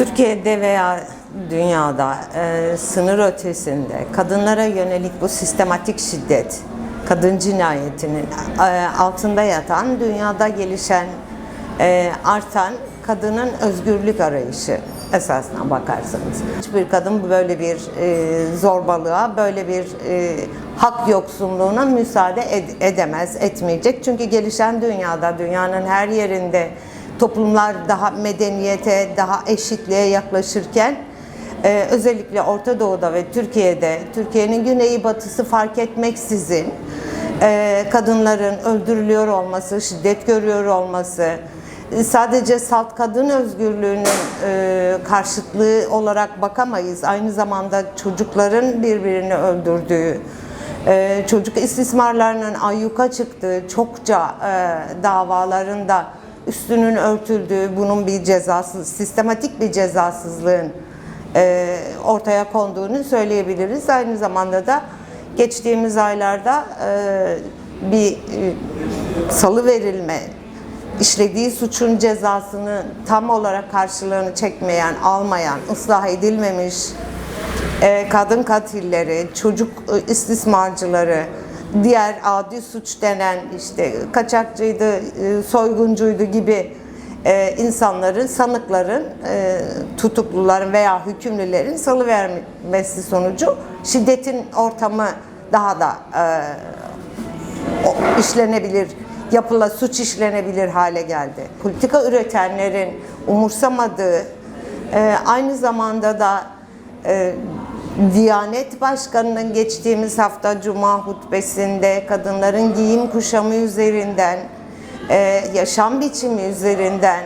Türkiye'de veya dünyada e, sınır ötesinde kadınlara yönelik bu sistematik şiddet, kadın cinayetinin e, altında yatan, dünyada gelişen, e, artan kadının özgürlük arayışı esasına bakarsanız. Hiçbir kadın böyle bir e, zorbalığa, böyle bir e, hak yoksunluğuna müsaade ed- edemez, etmeyecek. Çünkü gelişen dünyada, dünyanın her yerinde toplumlar daha medeniyete, daha eşitliğe yaklaşırken e, özellikle Orta Doğu'da ve Türkiye'de, Türkiye'nin güneyi batısı fark etmeksizin e, kadınların öldürülüyor olması, şiddet görüyor olması, sadece salt kadın özgürlüğünün e, karşıtlığı olarak bakamayız. Aynı zamanda çocukların birbirini öldürdüğü, e, çocuk istismarlarının ayyuka çıktığı çokça e, davalarında üstünün örtüldüğü, bunun bir cezasız, sistematik bir cezasızlığın e, ortaya konduğunu söyleyebiliriz. Aynı zamanda da geçtiğimiz aylarda e, bir e, salı verilme, işlediği suçun cezasını tam olarak karşılığını çekmeyen, almayan, ıslah edilmemiş e, kadın katilleri, çocuk e, istismarcıları, diğer adi suç denen işte kaçakçıydı, e, soyguncuydu gibi e, insanların, sanıkların, e, tutukluların veya hükümlülerin salıvermesi sonucu şiddetin ortamı daha da e, işlenebilir, yapıla suç işlenebilir hale geldi. Politika üretenlerin umursamadığı, e, aynı zamanda da e, Diyanet Başkanı'nın geçtiğimiz hafta Cuma hutbesinde kadınların giyim kuşamı üzerinden, e, yaşam biçimi üzerinden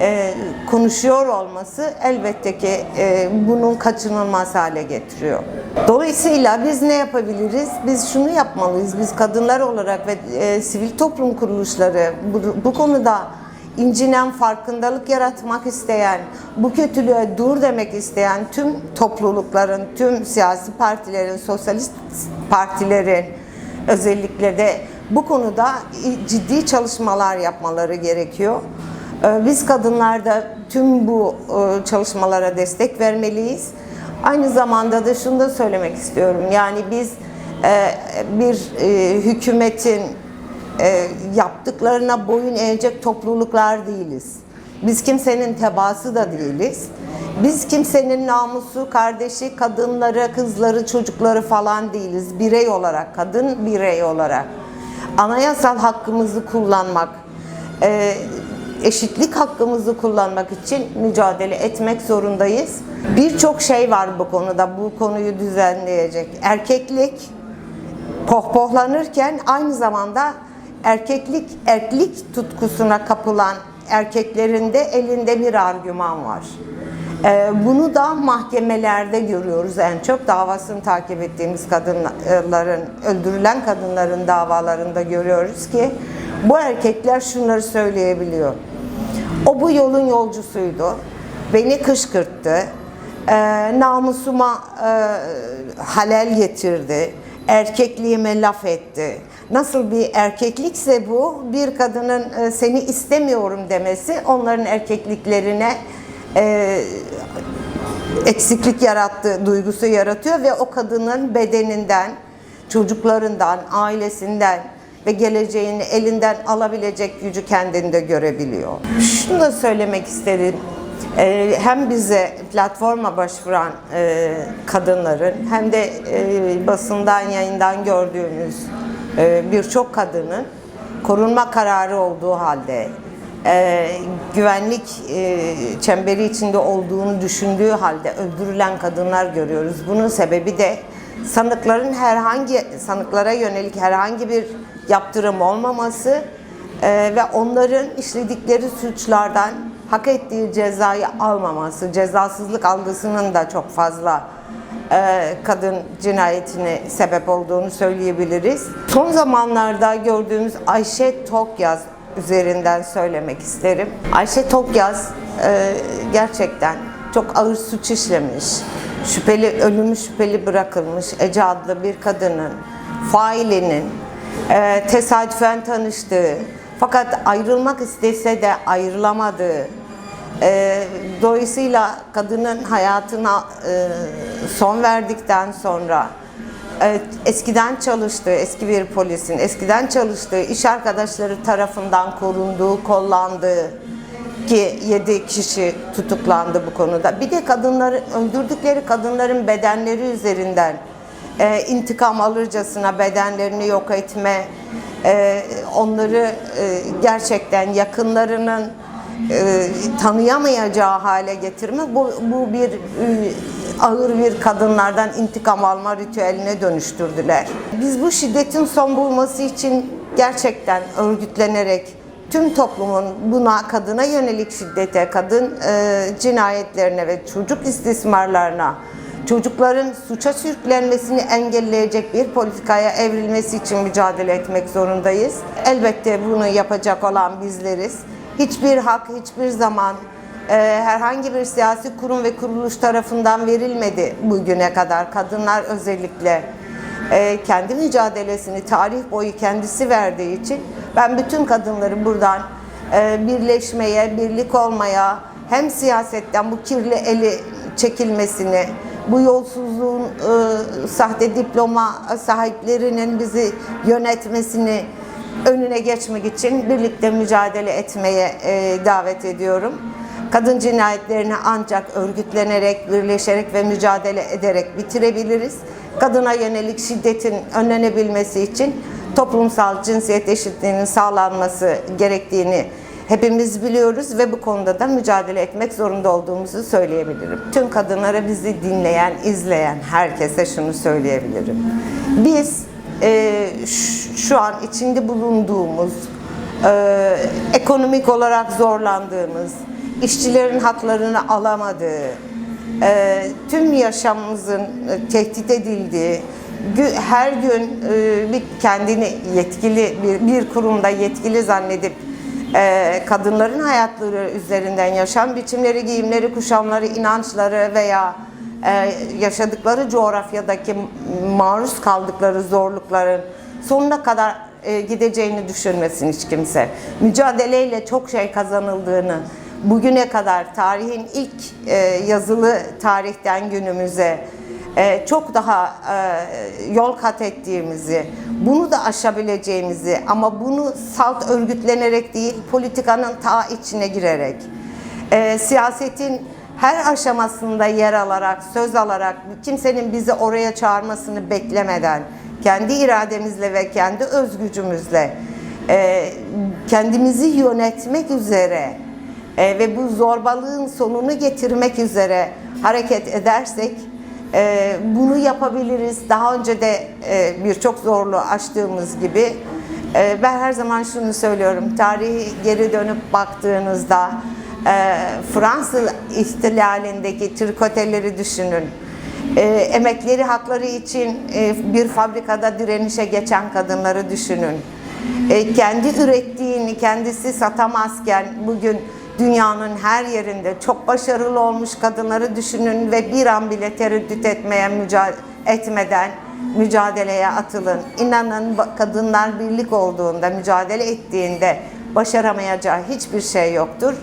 e, konuşuyor olması elbette ki e, bunun kaçınılmaz hale getiriyor. Dolayısıyla biz ne yapabiliriz? Biz şunu yapmalıyız. Biz kadınlar olarak ve sivil toplum kuruluşları bu konuda incinen farkındalık yaratmak isteyen, bu kötülüğe dur demek isteyen tüm toplulukların, tüm siyasi partilerin, sosyalist partilerin özellikle de bu konuda ciddi çalışmalar yapmaları gerekiyor. Ee, Biz kadınlar da tüm bu e, çalışmalara destek vermeliyiz. Aynı zamanda da şunu da söylemek istiyorum. Yani biz e, bir e, hükümetin e, yaptıklarına boyun eğecek topluluklar değiliz. Biz kimsenin tebaası da değiliz. Biz kimsenin namusu, kardeşi, kadınları, kızları, çocukları falan değiliz. Birey olarak, kadın birey olarak. Anayasal hakkımızı kullanmak, e, eşitlik hakkımızı kullanmak için mücadele etmek zorundayız. Birçok şey var bu konuda, bu konuyu düzenleyecek. Erkeklik, pohpohlanırken aynı zamanda erkeklik, erklik tutkusuna kapılan erkeklerin de elinde bir argüman var. Ee, bunu da mahkemelerde görüyoruz en çok. Davasını takip ettiğimiz kadınların, öldürülen kadınların davalarında görüyoruz ki bu erkekler şunları söyleyebiliyor. O bu yolun yolcusuydu. Beni kışkırttı. Ee, namusuma e, halel getirdi. Erkekliğime laf etti. Nasıl bir erkeklikse bu, bir kadının e, seni istemiyorum demesi onların erkekliklerine e, eksiklik yarattığı duygusu yaratıyor ve o kadının bedeninden, çocuklarından, ailesinden ve geleceğini elinden alabilecek gücü kendinde görebiliyor. Şunu da söylemek isterim. Ee, Hem bize platforma başvuran e, kadınların hem de e, basından yayından gördüğümüz e, birçok kadının korunma kararı olduğu halde güvenlik çemberi içinde olduğunu düşündüğü halde öldürülen kadınlar görüyoruz. Bunun sebebi de sanıkların herhangi sanıklara yönelik herhangi bir yaptırım olmaması ve onların işledikleri suçlardan hak ettiği cezayı almaması, cezasızlık algısının da çok fazla e, kadın cinayetine sebep olduğunu söyleyebiliriz. Son zamanlarda gördüğümüz Ayşe Tokyaz üzerinden söylemek isterim. Ayşe Tokyaz e, gerçekten çok ağır suç işlemiş. Şüpheli, ölümü şüpheli bırakılmış Ece adlı bir kadının failinin e, tesadüfen tanıştığı fakat ayrılmak istese de ayrılamadığı E, dolayısıyla kadının hayatına e, son verdikten sonra e, eskiden çalıştığı, eski bir polisin eskiden çalıştığı iş arkadaşları tarafından korunduğu, kollandığı ki 7 kişi tutuklandı bu konuda. Bir de kadınları öldürdükleri kadınların bedenleri üzerinden e, intikam alırcasına bedenlerini yok etme, e, onları e, gerçekten yakınlarının e, tanıyamayacağı hale getirme bu, bu bir e, ağır bir kadınlardan intikam alma ritüeline dönüştürdüler. Biz bu şiddetin son bulması için gerçekten örgütlenerek tüm toplumun buna kadına yönelik şiddete, kadın e, cinayetlerine ve çocuk istismarlarına çocukların suça sürüklenmesini engelleyecek bir politikaya evrilmesi için mücadele etmek zorundayız. Elbette bunu yapacak olan bizleriz. Hiçbir hak hiçbir zaman e, herhangi bir siyasi kurum ve kuruluş tarafından verilmedi bugüne kadar. Kadınlar özellikle e, kendi mücadelesini tarih boyu kendisi verdiği için ben bütün kadınları buradan e, birleşmeye, birlik olmaya, hem siyasetten bu kirli eli çekilmesini, bu yolsuzluğun e, sahte diploma sahiplerinin bizi yönetmesini önüne geçmek için birlikte mücadele etmeye e, davet ediyorum. Kadın cinayetlerini ancak örgütlenerek, birleşerek ve mücadele ederek bitirebiliriz. Kadına yönelik şiddetin önlenebilmesi için toplumsal cinsiyet eşitliğinin sağlanması gerektiğini hepimiz biliyoruz ve bu konuda da mücadele etmek zorunda olduğumuzu söyleyebilirim. Tüm kadınlara bizi dinleyen, izleyen herkese şunu söyleyebilirim. Biz e, şu an içinde bulunduğumuz, e, ekonomik olarak zorlandığımız, işçilerin haklarını alamadığı, e, tüm yaşamımızın e, tehdit edildiği, her gün e, bir kendini yetkili bir, bir kurumda yetkili zannedip e, kadınların hayatları üzerinden yaşam biçimleri, giyimleri, kuşamları, inançları veya e, yaşadıkları coğrafyadaki maruz kaldıkları zorlukların sonuna kadar e, gideceğini düşünmesin hiç kimse. Mücadeleyle çok şey kazanıldığını, bugüne kadar tarihin ilk e, yazılı tarihten günümüze e, çok daha e, yol kat ettiğimizi, bunu da aşabileceğimizi ama bunu salt örgütlenerek değil, politikanın ta içine girerek, e, siyasetin her aşamasında yer alarak, söz alarak, kimsenin bizi oraya çağırmasını beklemeden, kendi irademizle ve kendi özgücümüzle kendimizi yönetmek üzere ve bu zorbalığın sonunu getirmek üzere hareket edersek e, bunu yapabiliriz. Daha önce de e, birçok zorluğu aştığımız gibi e, ben her zaman şunu söylüyorum. Tarihi geri dönüp baktığınızda e, Fransız ihtilalindeki Türk otelleri düşünün. E, emekleri hakları için e, bir fabrikada direnişe geçen kadınları düşünün. E, kendi ürettiğini kendisi satamazken bugün dünyanın her yerinde çok başarılı olmuş kadınları düşünün ve bir an bile tereddüt etmeye müca- etmeden mücadeleye atılın. İnanın kadınlar birlik olduğunda, mücadele ettiğinde başaramayacağı hiçbir şey yoktur.